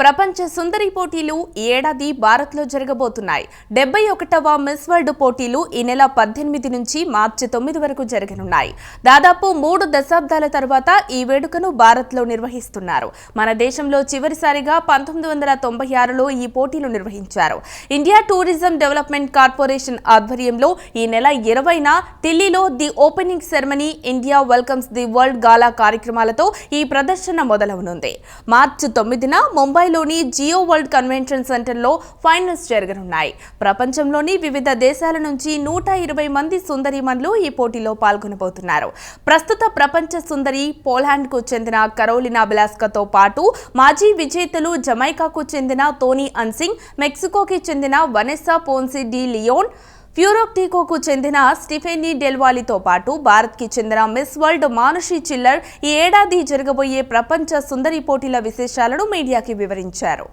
ప్రపంచ సుందరి పోటీలు ఈ ఏడాది భారత్లో జరగబోతున్నాయి. డెబ్బై ఒకటవ మిస్ వరల్డ్ పోటీలు ఈ నెల పద్దెనిమిది నుంచి మార్చి తొమ్మిది వరకు జరగనున్నాయి. దాదాపు మూడు దశాబ్దాల తర్వాత ఈ వేడుకను భారత్లో నిర్వహిస్తున్నారు. మన దేశంలో చివరిసారిగా పంతొమ్మిది వందల తొంభై ఆరులో ఈ పోటీలు నిర్వహించారు. ఇండియా టూరిజం డెవలప్మెంట్ కార్పొరేషన్ ఆధ్వర్యంలో ఈ నెల ఇరవైన ఢిల్లీలో the opening ceremony India welcomes the world gala కార్యక్రమాలతో ఈ ప్రదర్శన మొదలవనుంది. మార్చి తొమ్మిదిన ముంబై దుబాయ్లోని జియో వరల్డ్ కన్వెన్షన్ సెంటర్లో ఫైనల్స్ జరగనున్నాయి. ప్రపంచంలోని వివిధ దేశాల నుంచి నూట ఇరవై మంది సుందరిమన్లు ఈ పోటీలో పాల్గొనబోతున్నారు. ప్రస్తుత ప్రపంచ సుందరి పోలాండ్కు చెందిన కరోలినా బిలాస్కతో పాటు మాజీ విజేతలు జమైకాకు చెందిన తోనీ అన్సింగ్ మెక్సికోకి చెందిన వనెస్సా పోన్సి డి లియోన్ ఫ్యూరోక్టికోకు చెందిన స్టిఫెనీ డెల్వాలితో పాటు భారత్కి చెందిన మిస్ వరల్డ్ మానుషి చిల్లర్ ఈ ఏడాది జరగబోయే ప్రపంచ సుందరి పోటీల విశేషాలను మీడియాకి వివరించారు.